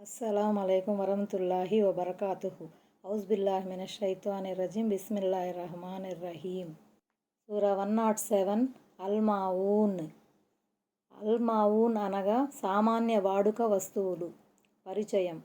అస్సలం అయికం వరహతుల్లాహి వబర్కాతు హౌస్ బిల్లాహ్ మిన షైతాని రజీం బిస్మిల్లాహి రహమాన్ రహీం సూర వన్ నాట్ సెవెన్. అల్ మావూన్ అనగా సామాన్య వాడుక వస్తువులు. పరిచయం.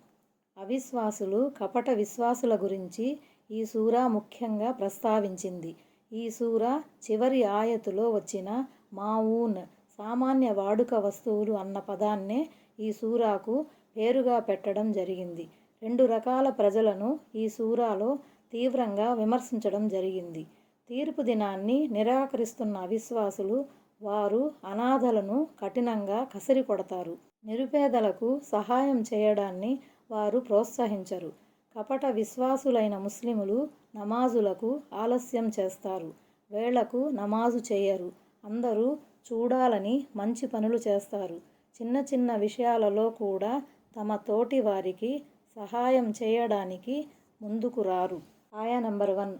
అవిశ్వాసులు కపట విశ్వాసుల గురించి ఈ సూరా ముఖ్యంగా ప్రస్తావించింది. ఈ సూర చివరి ఆయతులో వచ్చిన మావూన్ సామాన్య వాడుక వస్తువులు అన్న పదాన్నే ఈ సూరాకు పేరుగా పెట్టడం జరిగింది. రెండు రకాల ప్రజలను ఈ సూరాలో తీవ్రంగా విమర్శించడం జరిగింది. తీర్పు దినాన్ని నిరాకరిస్తున్న అవిశ్వాసులు వారు అనాథలను కఠినంగా కసిరి కొడతారు. నిరుపేదలకు సహాయం చేయడాన్ని వారు ప్రోత్సహించరు. కపట విశ్వాసులైన ముస్లిములు నమాజులకు ఆలస్యం చేస్తారు. వేళకు నమాజు చేయరు. అందరూ చూడాలని మంచి పనులు చేస్తారు. చిన్న చిన్న విషయాలలో కూడా తమ తోటి వారికి సహాయం చేయడానికి ముందుకు రారు. ఆయ నంబర్ వన్.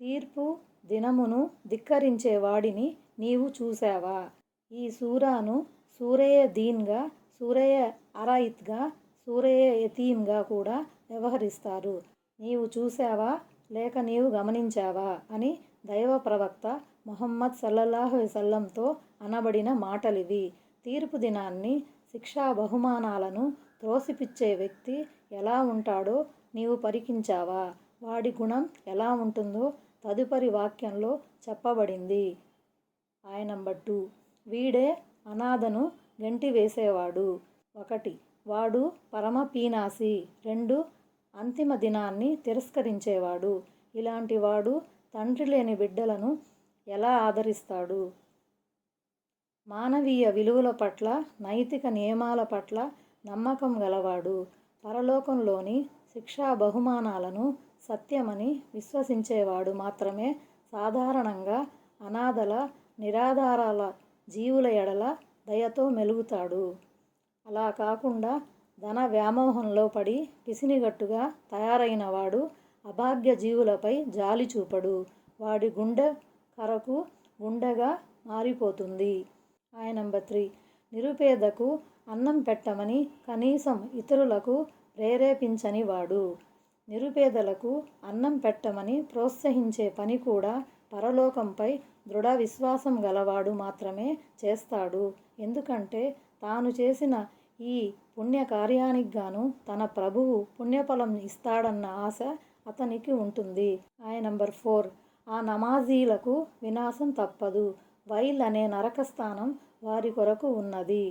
తీర్పు దినమును ధిక్కరించే వాడిని నీవు చూశావా? ఈ సూరాను సూరయ దీన్గా సూరయ అరాయిత్గా సూరయ యతీమ్గా కూడా వ్యవహరిస్తారు. నీవు చూశావా? లేక నీవు గమనించావా? అని దైవ ప్రవక్త మొహమ్మద్ సల్లల్లాహు వసల్లంతో అనబడిన మాటలివి. తీర్పు దినాన్ని శిక్షా బహుమానాలను త్రోసిపిచ్చే వ్యక్తి ఎలా ఉంటాడో నీవు పరికించావా? వాడి గుణం ఎలా ఉంటుందో తదుపరి వాక్యంలో చెప్పబడింది. ఆయన నంబర్ టూ. వీడే అనాథను గంటి వేసేవాడు ఒకటి. వాడు పరమ పీనాసి రెండు. అంతిమ దినాన్ని తిరస్కరించేవాడు. ఇలాంటి వాడు తండ్రి లేని బిడ్డలను ఎలా ఆదరిస్తాడు? మానవీయ విలువల పట్ల నైతిక నియమాల పట్ల నమ్మకం గలవాడు. పరలోకంలోని శిక్షా బహుమానాలను సత్యమని విశ్వసించేవాడు మాత్రమే సాధారణంగా అనాథల నిరాధారాల జీవుల ఎడల దయతో మెలుగుతాడు. అలా కాకుండా ధన వ్యామోహంలో పడి పిసినిగట్టుగా తయారైన వాడు అభాగ్య జీవులపై జాలి చూపడు. వాడి గుండె కరకు గుండెగా మారిపోతుంది. ఆయన నంబర్ త్రీ. నిరుపేదకు అన్నం పెట్టమని కనీసం ఇతరులకు ప్రేరేపించని వాడు. నిరుపేదలకు అన్నం పెట్టమని ప్రోత్సహించే పని కూడా పరలోకంపై దృఢ విశ్వాసం గలవాడు మాత్రమే చేస్తాడు. ఎందుకంటే తాను చేసిన ఈ పుణ్యకార్యానికి గాను తన ప్రభువు పుణ్యఫలం ఇస్తాడన్న ఆశ అతనికి ఉంటుంది. ఆయన నంబర్ ఫోర్. ఆ నమాజీలకు వినాశం తప్పదు. వైల్ అనే నరక స్థానం వారి కొరకు ఉన్నది.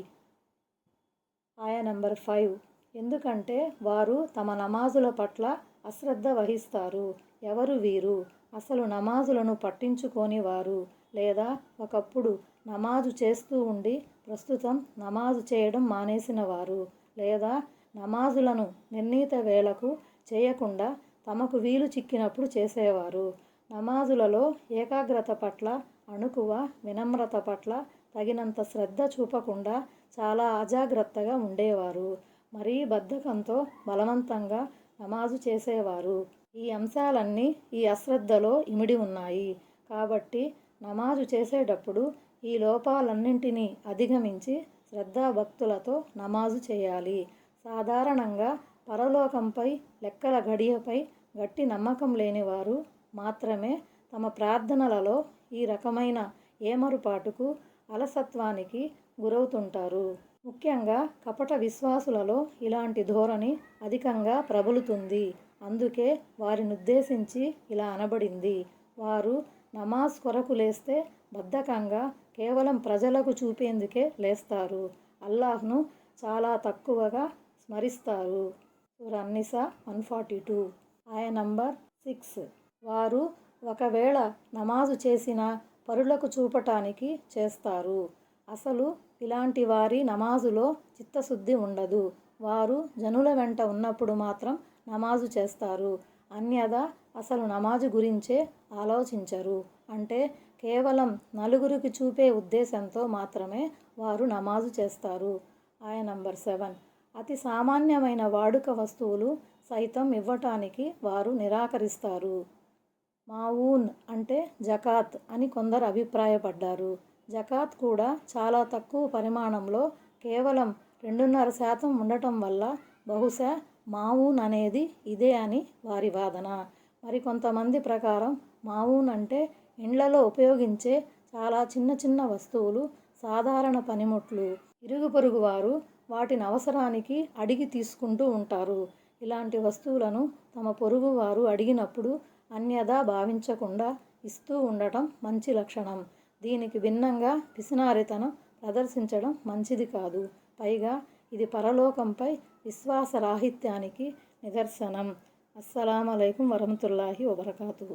ఆయ నెంబర్ ఫైవ్. ఎందుకంటే వారు తమ నమాజుల పట్ల అశ్రద్ధ వహిస్తారు. ఎవరు వీరు? అసలు నమాజులను పట్టించుకోని వారు లేదా ఒకప్పుడు నమాజు చేస్తూ ఉండి ప్రస్తుతం నమాజు చేయడం మానేసిన వారు లేదా నమాజులను నిర్ణీత వేళకు చేయకుండా తమకు వీలు చిక్కినప్పుడు చేసేవారు. నమాజులలో ఏకాగ్రత పట్ల అణుకువ వినమ్రత పట్ల తగినంత శ్రద్ధ చూపకుండా చాలా అజాగ్రత్తగా ఉండేవారు. మరీ బద్ధకంతో బలవంతంగా నమాజు చేసేవారు. ఈ అంశాలన్నీ ఈ అశ్రద్ధలో ఇమిడి ఉన్నాయి. కాబట్టి నమాజు చేసేటప్పుడు ఈ లోపాలన్నింటినీ అధిగమించి శ్రద్ధాభక్తులతో నమాజు చేయాలి. సాధారణంగా పరలోకంపై లెక్కల గడియపై గట్టి నమ్మకం లేనివారు మాత్రమే తమ ప్రార్థనలలో ఈ రకమైన ఏమరుపాటుకు అలసత్వానికి గురవుతుంటారు. ముఖ్యంగా కపట విశ్వాసులలో ఇలాంటి ధోరణి అధికంగా ప్రబలుతుంది. అందుకే వారినుద్దేశించి ఇలా అనబడింది. వారు నమాజ్ కొరకు లేస్తే బద్ధకంగా కేవలం ప్రజలకు చూపేందుకే లేస్తారు. అల్లాహ్ను చాలా తక్కువగా స్మరిస్తారు. రన్నిసా వన్ ఫార్టీ టూ. ఆయన నంబర్ సిక్స్. వారు ఒకవేళ నమాజు చేసిన పరులకు చూపటానికి చేస్తారు. అసలు ఇలాంటి వారి నమాజులో చిత్తశుద్ధి ఉండదు. వారు జనుల వెంట ఉన్నప్పుడు మాత్రం నమాజు చేస్తారు. అన్యదా అసలు నమాజు గురించే ఆలోచించరు. అంటే కేవలం నలుగురికి చూపే ఉద్దేశంతో మాత్రమే వారు నమాజు చేస్తారు. ఆయన నంబర్ సెవెన్. అతి సామాన్యమైన వాడుక వస్తువులు సైతం ఇవ్వటానికి వారు నిరాకరిస్తారు. మావూన్ అంటే జకాత్ అని కొందరు అభిప్రాయపడ్డారు. జకాత్ కూడా చాలా తక్కువ పరిమాణంలో కేవలం రెండున్నర శాతం ఉండటం వల్ల బహుశా మావూన్ అనేది ఇదే అని వారి వాదన. మరికొంతమంది ప్రకారం మావూన్ అంటే ఇండ్లలో ఉపయోగించే చాలా చిన్న చిన్న వస్తువులు సాధారణ పనిముట్లు ఇరుగు పొరుగు వారు వాటిని అవసరానికి అడిగి తీసుకుంటూ ఉంటారు. ఇలాంటి వస్తువులను తమ పొరుగు వారు అడిగినప్పుడు అన్యదా భావించకుండా ఇస్తూ ఉండటం మంచి లక్షణం. దీనికి భిన్నంగా పిసినారితనం ప్రదర్శించడం మంచిది కాదు. పైగా ఇది పరలోకంపై విశ్వాసరాహిత్యానికి నిదర్శనం. అస్సలామలైకుం వరహతుల్లాహి వబర్కాతు